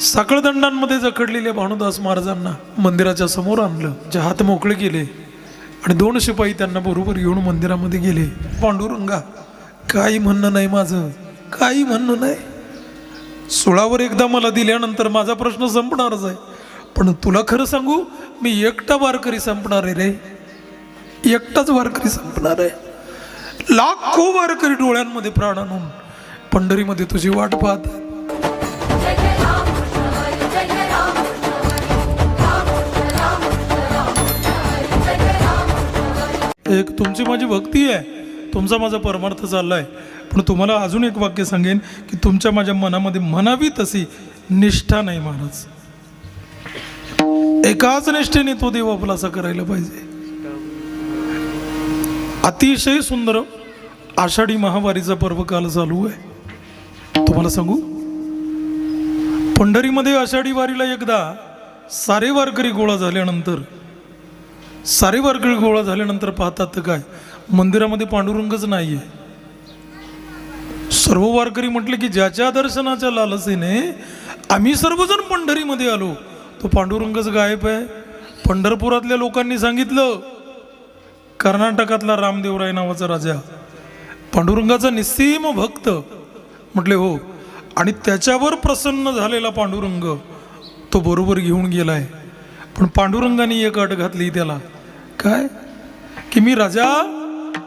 साखळदंडांमध्ये जखडलेल्या भानुदास महाराजांना मंदिराच्या समोर आणलं. जे हात मोकळे केले आणि दोन शिपाई त्यांना बरोबर येऊन मंदिरामध्ये गेले. पांडुरंगा काही म्हणणं नाही माझं. काही म्हणणं नाही. सोळावर एकदा मला दिल्यानंतर माझा प्रश्न संपणारच आहे. पण तुला खरं सांगू मी एकटा वारकरी संपणार आहे रे. एकटाच वारकरी संपणार आहे. लाखो वारकरी डोळ्यांमध्ये प्राण आणून पंढरीमध्ये तुझी वाट पाहत एक तुमची माझी भक्ती आहे. तुमचा माझा परमार्थ चाललाय. पण तुम्हाला अजून एक वाक्य सांगेन की तुमच्या माझ्या मनामध्ये म्हणावी तशी निष्ठा नाही महाराज. एकाच निष्ठेने तो देव आपला असा करायला पाहिजे. अतिशय सुंदर आषाढी महावारीचा पर्व काल चालू आहे. तुम्हाला सांगू? पंढरीमध्ये आषाढी वारीला एकदा सारे वारकरी गोळा झाल्यानंतर सारे वारकरी गोळा झाल्यानंतर पाहतात तर काय? मंदिरामध्ये पांडुरंगच नाही आहे सर्व वारकरी म्हटले की ज्याच्या दर्शनाच्या लालसेने आम्ही सर्वजण पंढरीमध्ये आलो. तो पांडुरंगच गायब आहे. पंढरपुरातल्या लोकांनी सांगितलं कर्नाटकातला रामदेवराय नावाचा राजा. पांडुरंगाचा निस्सीम भक्त. म्हटले हो. आणि त्याच्यावर प्रसन्न झालेला पांडुरंग तो बरोबर घेऊन गेलाय. पण पांडुरंगाने एक अट घातली त्याला. काय? की मी राजा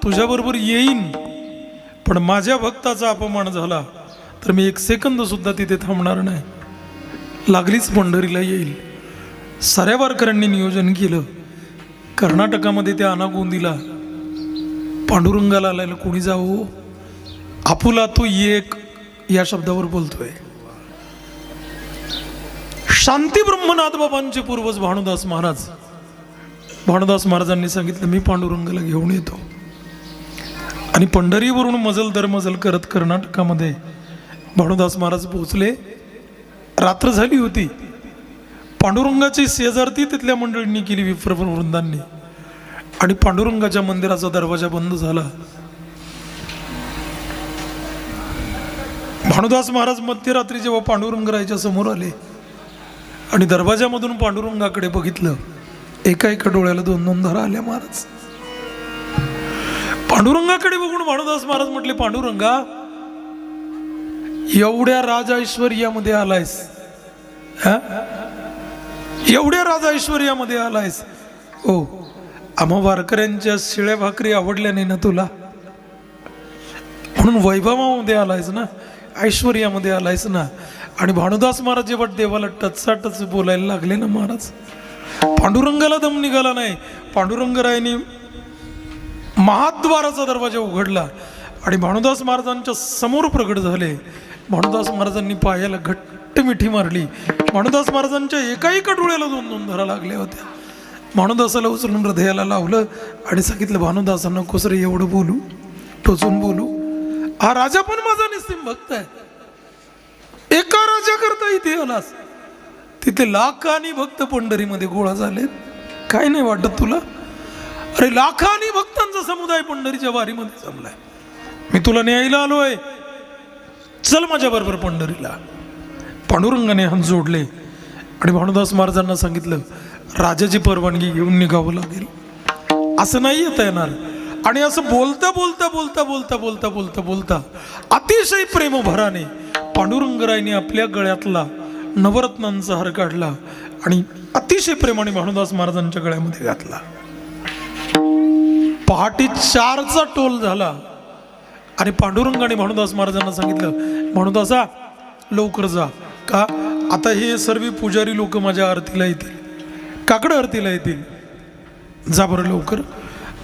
तुझ्याबरोबर येईन. पण माझ्या भक्ताचा अपमान झाला तर मी एक सेकंद सुद्धा तिथे थांबणार नाही. लागलीच पंढरीला येईल. साऱ्या वारकऱ्यांनी नियोजन केलं. कर्नाटकामध्ये त्या अनागोंदीला पांडुरंगाला आलायला कोणी जाऊ आपुला तो एक या शब्दावर बोलतोय. शांती ब्रह्मनाथ बाबांचे पूर्वज भानुदास महाराज भानुदास महाराजांनी सांगितलं मी पांडुरंगाला घेऊन येतो. आणि पंढरीवरून मजल दर मजल करत कर्नाटकामध्ये भानुदास महाराज पोहोचले. रात्र झाली होती. पांडुरंगाची शेजारती तिथल्या मंडळींनी केली विप्र वृंदांनी आणि पांडुरंगाच्या मंदिराचा दरवाजा बंद झाला. भानुदास महाराज मध्यरात्री जेव्हा पांडुरंगरायच्या समोर आले आणि दरवाजामधून पांडुरंगाकडे बघितलं एका एका डोळ्याला दोन दोन धरा आल्या महाराज. पांडुरंगाकडे बघून भानुदास महाराज म्हटले पांडुरंगा एवढ्या राजऐश्वर्यामध्ये आलायस. एवढ्या राज ऐश्वर्यामध्ये आलायस. हो आम्हा वारकऱ्यांच्या शिळ्या भाकरी आवडल्या नाही ना तुला? म्हणून वैभवामध्ये आलायस ना? ऐश्वर्यामध्ये आलायस ना? आणि भानुदास महाराज जेव्हा देवाला टचसा टच बोलायला लागले ना महाराज? पांडुरंगाला दम निघाला नाही. पांडुरंगरायनी महाद्वाराचा दरवाजा उघडला आणि भानुदास महाराजांच्या समोर प्रगट झाले. भानुदास महाराजांनी पायाला घट्ट मिठी मारली. भानुदास महाराजांच्या एका एका डोळ्याला दोन दोन धरा लागल्या होत्या. भानुदासाला उचलून हृदयाला लावलं आणि सांगितलं भानुदासांना कोसरे एवढं बोलू? टोचून बोलू? हा राजा पण माझा निस्तीम भक्त आहे. एका राजा करता इथे आलास. तिथे लाखानी भक्त पंढरीमध्ये गोळा झाले काय नाही वाटत तुला? अरे लाखानी भक्तांचा समुदाय पंढरीच्या वारीमध्ये जमलाय. मी तुला न्यायला आलोय. चल माझ्या बरोबर पंढरीला. पांडुरंगाने हात जोडले आणि भानुदास महाराजांना सांगितलं राजाची परवानगी घेऊन निघावं लागेल. असं नाही येता येणार. आणि असं बोलता बोलता बोलता बोलता बोलता बोलता बोलता अतिशय प्रेमभराने पांडुरंगरायने आपल्या गळ्यातला नवरत्नांचा हार काढला आणि अतिशय प्रेमाने भानुदास महाराजांच्या गळ्यामध्ये घातला. पहाटे चारचा टोल झाला. आणि पांडुरंगाने भानुदास महाराजांना सांगितलं भानुदासा लवकर जा. का? आता हे सर्व पुजारी लोक माझ्या आरतीला येतील. काकडं आरतीला येतील. जा बरं लवकर.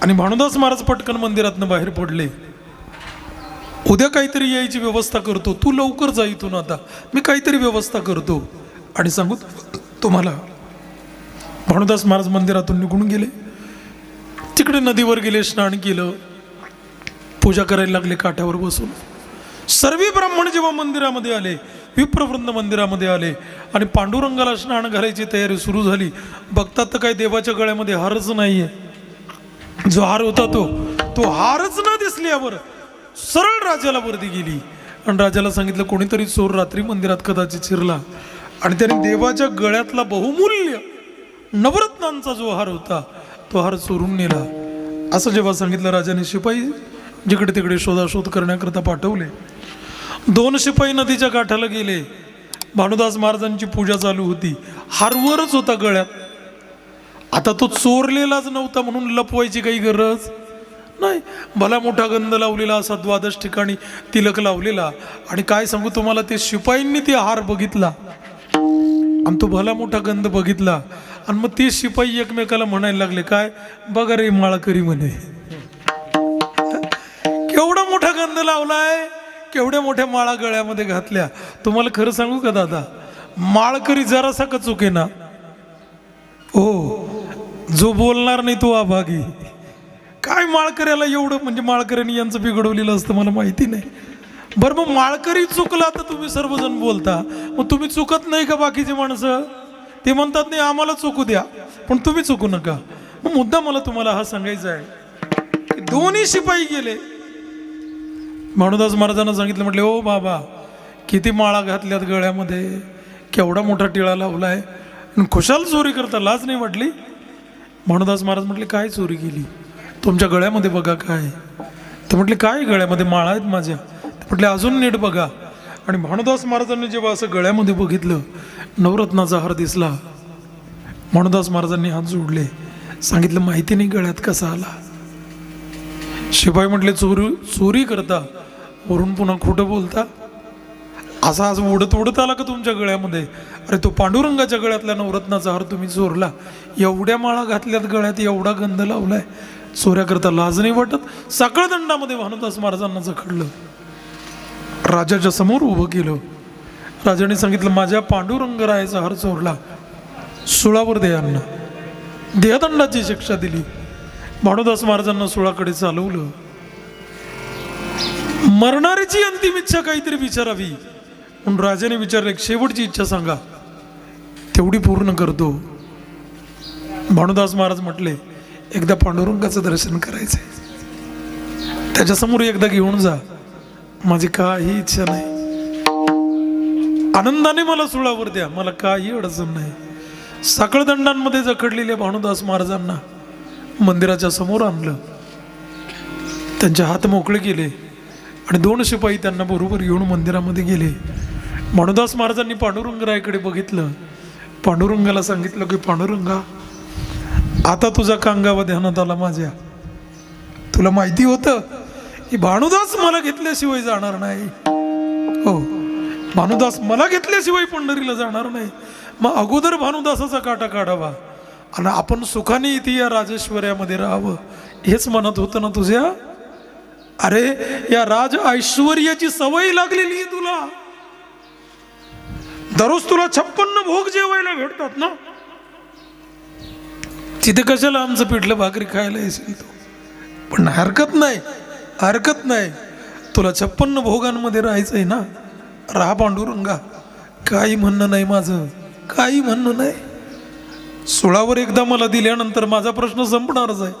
आणि भानुदास महाराज पटकन मंदिरातनं बाहेर पडले. उद्या काहीतरी यायची व्यवस्था करतो. तू लवकर जा इथून आता. मी काहीतरी व्यवस्था करतो. आणि सांगू तुम्हाला भानुदास महाराज मंदिरातून निघून गेले. तिकडे नदीवर गेले स्नान केलं. पूजा करायला लागले काठावर बसून. सर्व ब्राह्मण जेव्हा मंदिरामध्ये आले विप्रवृंद मंदिरामध्ये आले आणि पांडुरंगाला स्नान घालायची तयारी सुरू झाली. बघतात तर काही देवाच्या गळ्यामध्ये हारच नाहीये. जो हार होता तो तो हारच न दिसल्यावर सरळ राजाला वर्दी गेली. आणि राजाला सांगितलं कोणीतरी चोर रात्री मंदिरात कदाचित शिरला. आणि त्याने देवाच्या गळ्यातला बहुमूल्य नवरत्नांचा जो हार होता तो हार चोरून नेला. असं जेव्हा सांगितलं राजाने शिपाई जिकडे तिकडे शोधाशोध करण्याकरता पाठवले. दोन शिपाई नदीच्या काठाला गेले. भानुदास महाराजांची पूजा चालू होती. हारवरच होता गळ्यात. आता तो चोरलेलाच नव्हता म्हणून लपवायची काही गरज? नाही भला मोठा गंध लावलेला असा द्वादश ठिकाणी तिलक लावलेला. आणि काय सांगू तुम्हाला ते शिपाईंनी ते हार बघितला. आणि तो भला मोठा गंध बघितला. आणि मग ते शिपाई एकमेकाला म्हणायला लागले काय? बघा रे माळकरी म्हणे. केवढा मोठा गंध लावलाय केवढ्या मोठ्या माळा गळ्यामध्ये घातल्या. तुम्हाला खरं सांगू का दादा? माळकरी जरासा का चुके ना. हो जो बोलणार नाही तो अभागी. काय माळकऱ्याला एवढं? म्हणजे माळकऱ्यांनी यांचं बिघडवलेलं असतं मला माहिती नाही. बरं मग माळकरी चुकला तर तुम्ही सर्वजण बोलता. मग तुम्ही चुकत नाही का बाकीची माणसं? ते म्हणतात नाही आम्हाला चुकू द्या. पण तुम्ही चुकू नका. मग मुद्दा मला तुम्हाला हा सांगायचा आहे. दोन्ही शिपाई गेले. भानुदास महाराजांना सांगितलं म्हटले ओ बाबा किती माळा घातल्यात गळ्यामध्ये. केवढा मोठा टिळा लावलाय. आहे खुशाल चोरी करता लाज नाही वाटली? भानुदास महाराज म्हटले काय चोरी केली? तुमच्या गळ्यामध्ये बघा काय. तर म्हटले काय गळ्यामध्ये? माळा आहेत माझ्या. म्हटले अजून नीट बघा. आणि भानुदास महाराजांनी जेव्हा असं गळ्यामध्ये बघितलं नवरत्नाचा हार दिसला. भानुदास महाराजांनी हात जोडले. सांगितलं माहिती नाही गळ्यात कसा आला. शिपाई म्हटले चोरी चोरी करता. वरून पुन्हा खोटं बोलता? असा आज उडत उडत आला का तुमच्या गळ्यामध्ये? अरे तो पांडुरंगाच्या गळ्यातल्या नवरत्नाचा हार तुम्ही चोरला. एवढ्या माळा घातल्यात गळ्यात एवढा गंध लावलाय. चोऱ्याकरता लाज नाही वाटत? साखळ दंडामध्ये भानुदास महाराजांना जखडलं. राजाच्या समोर उभं केलं. राजाने सांगितलं माझ्या पांडुरंगरायाचा हर चोरला. सुळावर देयांना देहदंडाची शिक्षा दिली. भानुदास महाराजांना सुळाकडे चालवलं. मरणारीची अंतिम इच्छा काहीतरी विचारावी. म्हणून राजाने विचारले "एक शेवटची इच्छा सांगा. तेवढी पूर्ण करतो. भानुदास महाराज म्हटले एकदा पांडुरंगाचं दर्शन करायचं आहे त्याच्यासमोर एकदा घेऊन जा. माझी काही इच्छा नाही. आनंदाने मला सुळावर द्या. मला काही अडचण नाही. साखळदंडांमध्ये जखडलेल्या भानुदास महाराजांना मंदिराच्या समोर आणलं. त्यांचे हात मोकळे केले आणि दोन शिपाई त्यांना बरोबर येऊन मंदिरामध्ये गेले. भानुदास महाराजांनी पांडुरंगरायकडे बघितलं. पांडुरंगाला सांगितलं की पांडुरंगा आता तुझा कांगावा ध्यानात आला माझ्या. तुला माहिती होतं? की भानुदास मला घेतल्याशिवाय जाणार नाही. हो. भानुदास मला घेतल्याशिवाय पंढरीला जाणार नाही. मग अगोदर भानुदासाचा काटा काढावा. आणि आपण सुखाने इथे या राजेश्वर्यामध्ये राहावं. हेच म्हणत होतं ना तुझ्या? अरे या राज ऐश्वर्याची सवय लागलेली आहे तुला. दररोज तुला छप्पन्न भोग जेवायला भेटतात ना? तिथे कशाला आमचं पिठलं भाकरी खायला येशील तू? पण हरकत नाही हरकत नाही. तुला छप्पन्न भोगांमध्ये राहायचं आहे ना? राहा पांडुरंगा. काही म्हणणं नाही माझं काही म्हणणं नाही. सोळावर एकदा मला दिल्यानंतर माझा प्रश्न संपणारच आहे.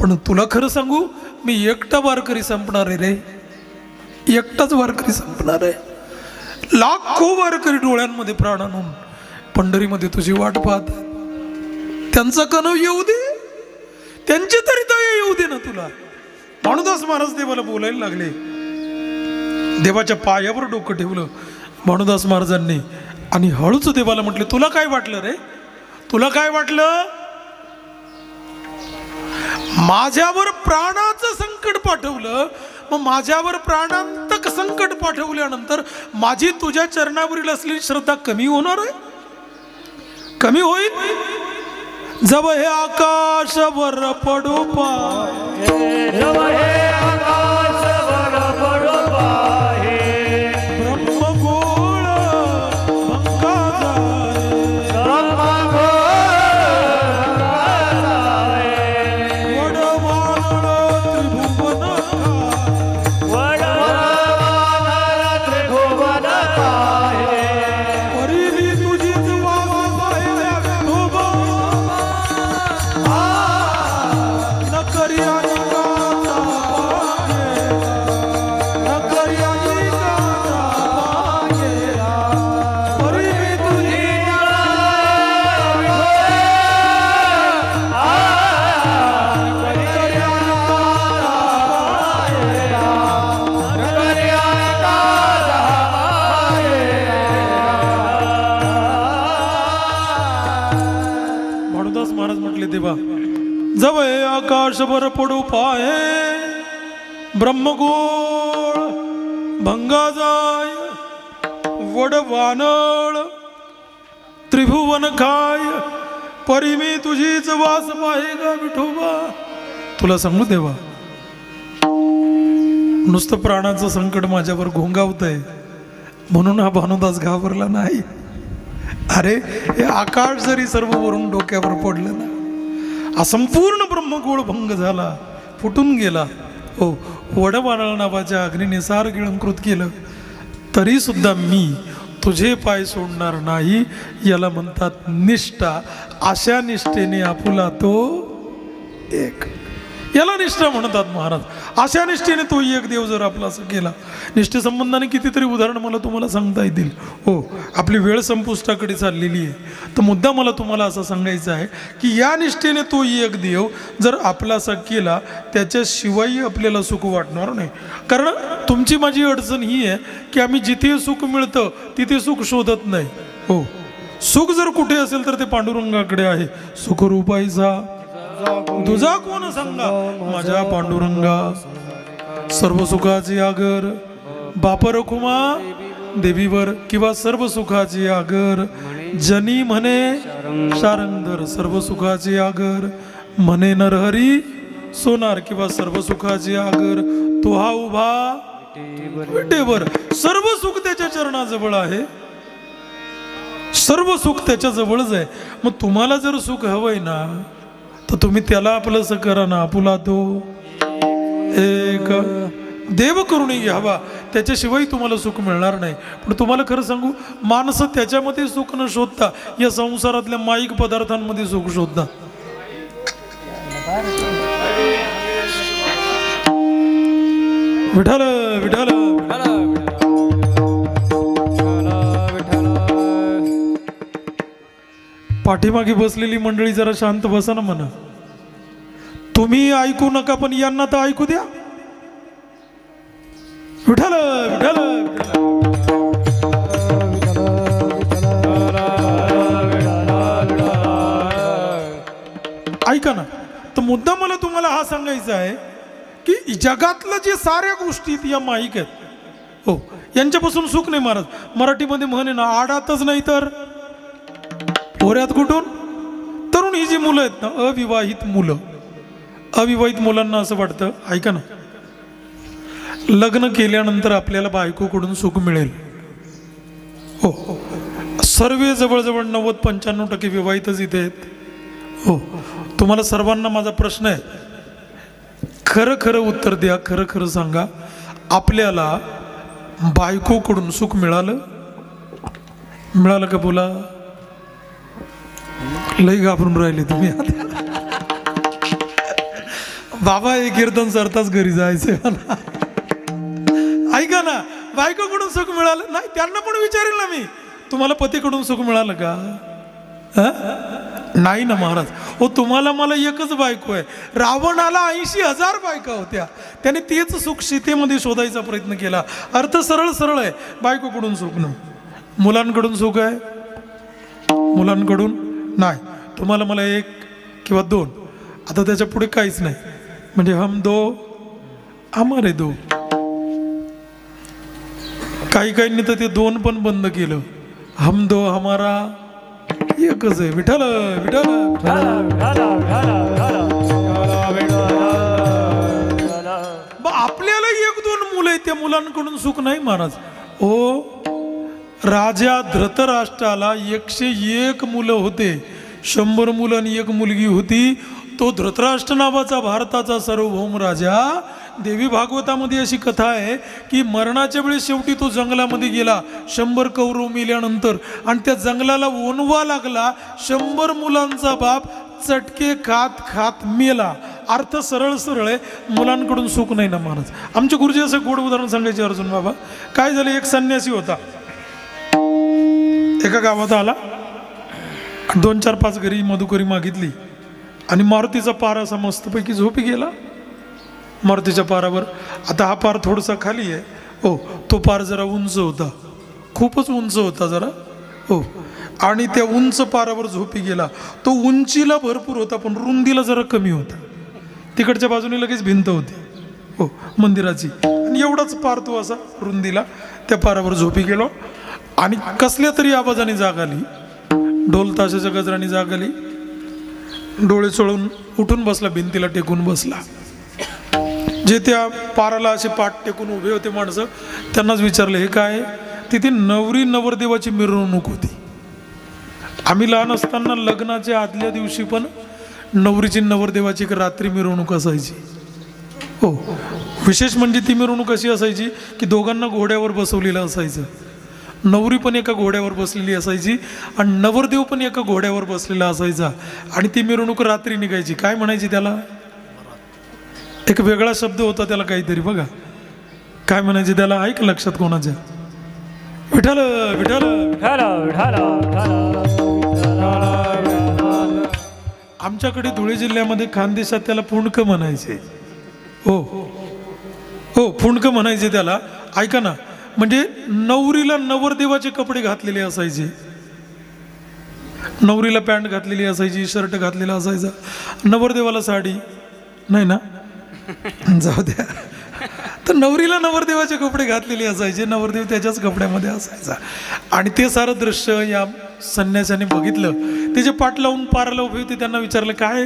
पण तुला खरं सांगू मी एकटा वारकरी संपणार आहे रे. एकटाच वारकरी संपणार आहे. लाखो वारकरी डोळ्यांमध्ये प्राण आणून पंढरीमध्ये तुझी वाट पाहत त्यांचा कणव येऊ दे. त्यांची तरी दया येऊ दे ना तुला. भानुदास महाराज देवाला बोलायला लागले. देवाच्या पायावर डोकं ठेवलं. भानुदास महाराजांनी आणि हळूच देवाला म्हटले तुला काय वाटलं रे? तुला काय वाटलं? माझ्यावर प्राणाचं संकट पाठवलं. मग माझ्यावर प्राणांतक संकट पाठवल्यानंतर माझी तुझ्या चरणावरील असलेली श्रद्धा कमी होणार आहे? कमी होईल? जब हे आकाशवर पडू पाय. जवळ आकाशभर पडू पाय. ब्रह्मगोळ भंगा जाय. वड वानळ त्रिभुवन काय परिमी तुझीच वास पाहे का विठोबा. तुला सांगू देवा नुसतं प्राणाचं संकट माझ्यावर घोंगावत आहे म्हणून हा भानुदास घाबरला नाही. अरे हे आकाश जरी सर्व वरून डोक्यावर पडलं ना हा संपूर्ण ब्रह्मगोळ भंग झाला फुटून गेला. हो वडवानळ नावाच्या अग्निनिसार गिळंकृत केलं. तरी सुद्धा मी तुझे पाय सोडणार नाही याला म्हणतात निष्ठा. अशा निष्ठेने आपुला तो एक याला निष्ठा म्हणतात महाराज. अशा निष्ठेने तो एक देव जर आपला असं केला निष्ठेसंबंधाने कितीतरी उदाहरण मला तुम्हाला सांगता येतील. हो आपली वेळ संपुष्टाकडे चाललेली आहे. तर मुद्दा मला तुम्हाला असा सांगायचा आहे की या निष्ठेने तो एक देव जर आपला असा केला त्याच्याशिवायही आपल्याला सुख वाटणार नाही. कारण तुमची माझी अडचण ही आहे की आम्ही जिथे सुख मिळतं तिथे सुख शोधत नाही. हो सुख जर कुठे असेल तर ते पांडुरंगाकडे आहे. सुखरूपायचा तुझा कोण सांगा माझ्या पांडुरंगा. सर्व सुखाची आगर बापर खुमा देवीवर किंवा सर्व सुखाची आगर जनी म्हणे शारंगधर सर्व सुखाची आगर म्हणे नरहरी सोनार. किंवा सर्व सुखाची आगर तो हा उभा विटेवर. सर्व सुख त्याच्या चरणाजवळ आहे. सर्व सुख त्याच्या जवळच आहे. मग तुम्हाला जर सुख हवंय ना तर तुम्ही त्याला आपलंसं करा ना आपुला तो. एक. देव करून घ्यावा. त्याच्याशिवाय तुम्हाला सुख मिळणार नाही. पण तुम्हाला खरं सांगू माणसं त्याच्यामध्ये सुख न शोधता या संसारातल्या माईक पदार्थांमध्ये सुख शोधता विठाल विठाल पाठीमागे बसलेली मंडळी जरा शांत बसा ना म्हणा. तुम्ही ऐकू नका पण यांना तर ऐकू द्या. विठाल विठाल ऐका ना तर मुद्दा मला तुम्हाला हा सांगायचा आहे की जगातलं जे साऱ्या गोष्टी आहेत या माईक आहेत. हो यांच्यापासून सुख नाही महाराज. मराठीमध्ये म्हणे ना आडातच नाही तर? पोऱ्यात कुठून? तरुण ही जी मुलं आहेत ना अविवाहित मुलं. अविवाहित मुलांना असं वाटतं ऐका ना. लग्न केल्यानंतर आपल्याला बायकोकडून सुख मिळेल. हो. सर्व जवळजवळ नव्वद पंच्याण्णव टक्के विवाहितच इथे आहेत. हो. तुम्हाला सर्वांना माझा प्रश्न आहे. खरं खरं उत्तर द्या खरं खरं सांगा. आपल्याला बायकोकडून सुख मिळालं? मिळालं का बोला? लई घाबरून राहिले तुम्ही. आता. बाबा हे कीर्तन सरताच घरी जायचंय मला. ऐका ना बायकोकडून सुख मिळालं नाही त्यांना पण विचारेल ना मी. तुम्हाला पतीकडून सुख मिळालं का? नाही ना महाराज. हो तुम्हाला मला एकच बायको आहे. रावणाला ऐंशी हजार बायका होत्या. त्याने तेच सुख सीतेमध्ये शोधायचा प्रयत्न केला. अर्थ सरळ सरळ आहे. बायकोकडून सुख नाही. मुलांकडून सुख आहे. मुलांकडून नाही. तुम्हाला मला एक किंवा दोन. आता त्याच्या पुढे काहीच नाही. म्हणजे हम दो हमारे दो. काही काहींनी तर ते दोन पण बंद केलं. हम दो हमारा एकच आहे. विठाल विठाल मग आपल्याला एक दोन मुलं आहेत त्या मुलांकडून सुख नाही महाराज. ओ राजा धृतराष्ट्राला एकशे एक मुलं होते. शंभर मुलं आणि एक मुलगी होती. तो धृतराष्ट्र नावाचा भारताचा सार्वभौम राजा. देवी भागवतामध्ये अशी कथा आहे की मरणाच्या वेळेस शेवटी तो जंगलामध्ये गेला. शंभर कौरव मेल्यानंतर आणि त्या जंगलाला ओनवा लागला. शंभर मुलांचा बाप चटके खात खात मेला. अर्थ सरळ सरळ आहे. मुलांकडून सुख नाही ना महाराज. आमचे गुरुजी असं गोड उदाहरण सांगायचे अर्जुन बाबा. काय झालं? एक संन्यासी होता. एका गावात आला. दोन चार पाच घरी मधुकरी मागितली. आणि मारुतीचा पार असा मस्तपैकी झोपी गेला. मारुतीच्या पारावर आता हा पार थोडासा खाली आहे. हो तो पार जरा उंच होता. खूपच उंच होता जरा. हो. आणि त्या उंच पारावर झोपी गेला. तो उंचीला भरपूर होता पण रुंदीला जरा कमी होता. तिकडच्या बाजूने लगेच भिंत होती. हो मंदिराची. आणि एवढाच पार तो असा रुंदीला त्या पारावर झोपी गेलो. आणि कसल्या तरी आवाजाने जाग आली. ढोल ताशाच्या गजराने जाग आली डोळे चोळून उठून बसला भिंतीला टेकून बसला. जे त्या पाराला असे पाठ टेकून उभे होते माणसं त्यांनाच विचारलं हे काय? तिथे नवरी नवरदेवाची मिरवणूक होती. आम्ही लहान असताना लग्नाच्या आदल्या दिवशी पण नवरीची नवरदेवाची एक रात्री मिरवणूक असायची. हो. विशेष म्हणजे ती मिरवणूक अशी असायची की दोघांना घोड्यावर बसवलेलं असायचं. नवरी पण एका घोड्यावर बसलेली असायची आणि नवरदेव पण एका घोड्यावर बसलेला असायचा. आणि ती मिरवणूक रात्री निघायची. काय म्हणायची त्याला? एक वेगळा शब्द होता त्याला काहीतरी बघा. काय म्हणायचे त्याला? ऐक लक्षात कोणाच्या विठाल विठाल आमच्याकडे धुळे जिल्ह्यामध्ये खानदेशात त्याला पुणक म्हणायचे. हो. हो पुणक म्हणायचे त्याला. ऐका ना म्हणजे नवरीला नवरदेवाचे कपडे घातलेले असायचे. नवरीला पॅन्ट घातलेली असायची शर्ट घातलेला असायचा. नवरदेवाला साडी. नाही ना? जाऊ द्या. तर नवरीला नवरदेवाचे कपडे घातलेले असायचे नवरदेव त्याच्याच कपड्यामध्ये असायचा. आणि ते सारं दृश्य या संन्यासाने बघितलं. ते जे पाठ लावून पाराला उभे होते त्यांना विचारलं काय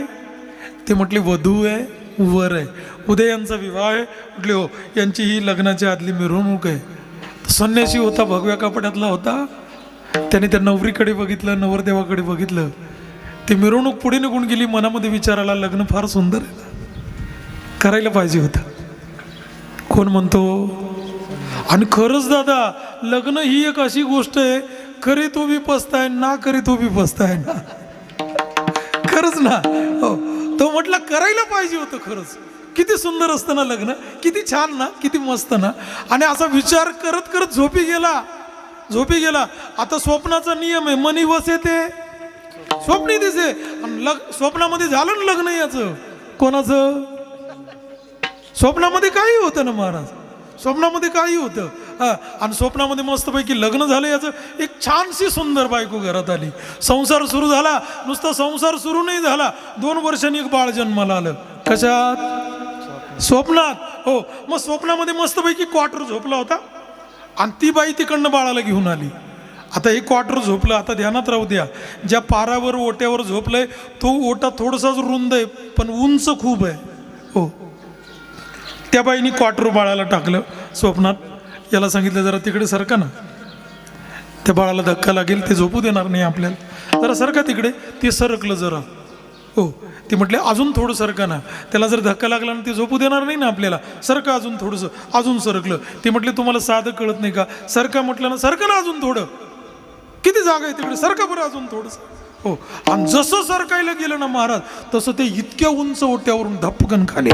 ते म्हटले वधू आहे वर आहे. उद्या यांचा विवाह आहे. म्हटले हो यांची ही लग्नाच्या आदली मिरवणूक आहे. संन्यासी होता भगव्या कपड्यातला होता. त्याने त्या नवरीकडे बघितलं नवरदेवाकडे बघितलं. ती मिरवणूक पुढे निघून गेली मनामध्ये विचाराला लग्न फार सुंदर आहे करायला पाहिजे होतं. कोण म्हणतो आणि खरंच दादा लग्न ही एक अशी गोष्ट आहे करे तो बी पसताय ना करे तो बी पसताय ना. खरंच ना? हो. तो म्हटलं करायला पाहिजे होतं खरंच. किती सुंदर असतं ना लग्न? किती छान ना? किती मस्त ना? आणि असा विचार करत करत झोपी गेला. झोपी गेला. आता स्वप्नाचा नियम आहे मनी वसे ते स्वप्नी दिसे. आणि लग स्वप्नामध्ये झालं ना लग्न याचं? कोणाचं? स्वप्नामध्ये काही होतं ना महाराज? स्वप्नामध्ये काही होतं. आणि स्वप्नामध्ये मस्तपैकी लग्न झालं याचं. एक छानशी सुंदर बायको घरात आली. संसार सुरू झाला. नुसता संसार सुरू नाही झाला. दोन वर्षांनी एक बाळ जन्माला आलं. कशात? स्वप्नात. हो मग स्वप्नामध्ये मस्तपैकी क्वार्टर झोपला होता. आणि ती बाई तिकडनं बाळाला घेऊन आली. आता एक क्वार्टर झोपलं आता ध्यानात राहू द्या. ज्या पारावर ओट्यावर झोपलंय तो ओटा थोडासाच रुंद आहे पण उंच खूप आहे. हो. त्या बाईनी क्वार्टर बाळाला टाकलं स्वप्नात. याला सांगितलं जरा तिकडे सरका ना. त्या बाळाला धक्का लागेल ते झोपू देणार नाही आपल्याला. जरा सरका तिकडे. ते सरकलं जरा. हो. ती म्हटले अजून थोडं सरका ना. त्याला जर धक्का लागला ना ते झोपू देणार नाही ना आपल्याला. सरका अजून थोडंसं अजून सरकलं. ते म्हटले तुम्हाला साधं कळत नाही का? सरका म्हटलं ना सरका ना अजून थोडं. किती जागा आहे तिकडे? सरका बरं अजून थोडंसं. हो. आणि जसं सरकायला गेलं ना महाराज तसं ते इतक्या उंच ओट्यावरून धपकन खाले.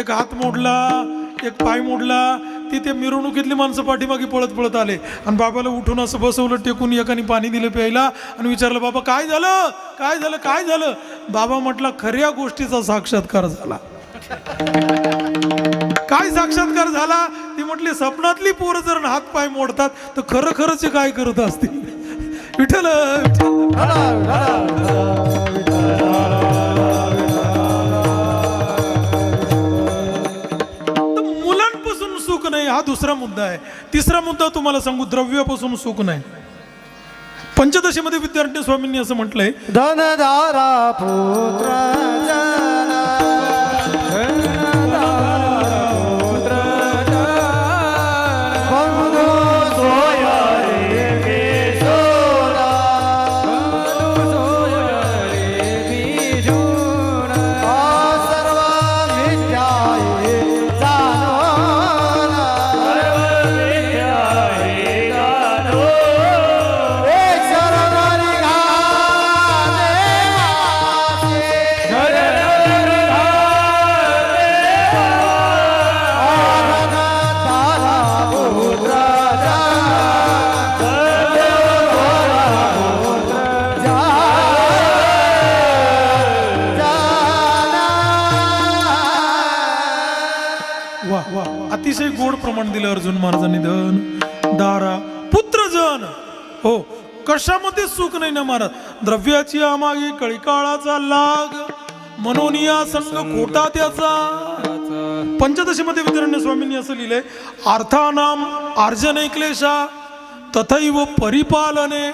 एक हात मोडला एक पाय मोडला तिथे मिरवणुकीतली माणसं पाठीमागे पळत पळत आले. आणि बाबाला उठून असं बसवलं टेकून एकाने पाणी दिलं प्यायला. आणि विचारलं बाबा काय झालं? काय झालं? काय झालं? बाबा म्हटला खऱ्या गोष्टीचा साक्षात्कार झाला. काय साक्षात्कार झाला? ती म्हटली स्वप्नातली पोरं जर हात पाय मोडतात तर खरं खरंच काय करत असतील? विठल हा दुसरा मुद्दा आहे. तिसरा मुद्दा तुम्हाला सांगू द्रव्यापासून सुख नाही. पंचदशीमध्ये विद्यार्थी स्वामींनी असं म्हटलंय धनधारा प्रमाण दिलं अर्जुन महाराजांनी धन दारा पुत्रजन. हो कशामध्ये सुख नाही ना महाराज? द्रव्याची आमागी कळीकाळाचा लाग मनोनिया संग खोटा त्याचा पंचदशीमध्ये विद्यारण्य स्वामींनी असं लिहिलंय अर्थानाम अर्जने क्लेशा तथैव परिपालने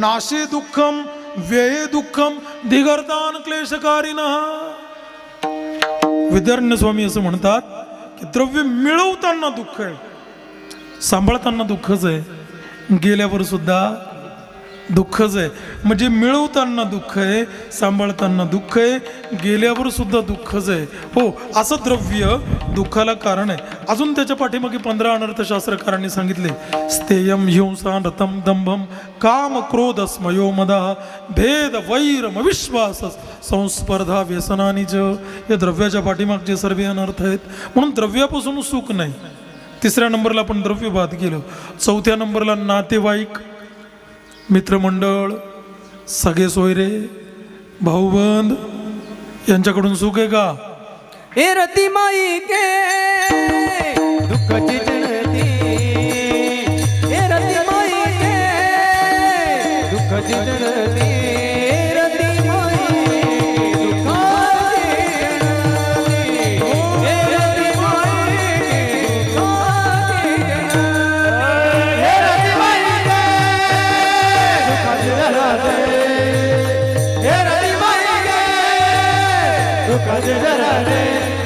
नाशे दुःखम व्यये दुःखम दिगर्तान क्लेशकारिन विद्यारण्य स्वामी असं म्हणतात की द्रव्य मिळवताना दुःख आहे. सांभाळताना दुःखच आहे. गेल्यावर सुद्धा दुःखच आहे. म्हणजे मिळवताना दुःख आहे सांभाळताना दुःख आहे गेल्यावर सुद्धा दुःखच आहे. हो असं द्रव्य दुःखाला कारण आहे. अजून त्याच्या पाठीमागे पंधरा अनर्थशास्त्रकारांनी सांगितले. स्थेयम हिंसा रथम दंभम काम क्रोध स्मयो मदा भेद वैरम अविश्वास संस्पर्धा व्यसनानी ज या द्रव्याच्या पाठीमागचे सर्व अनर्थ आहेत. म्हणून द्रव्यापासून सुख नाही. तिसऱ्या नंबरला आपण द्रव्य बाद केलं. चौथ्या नंबरला नातेवाईक. मित्रमंडळ सगळे सोयरे भाऊबंद यांच्याकडून सुख आहे का? ए रती माई के दुःखची दुःखाची जनती.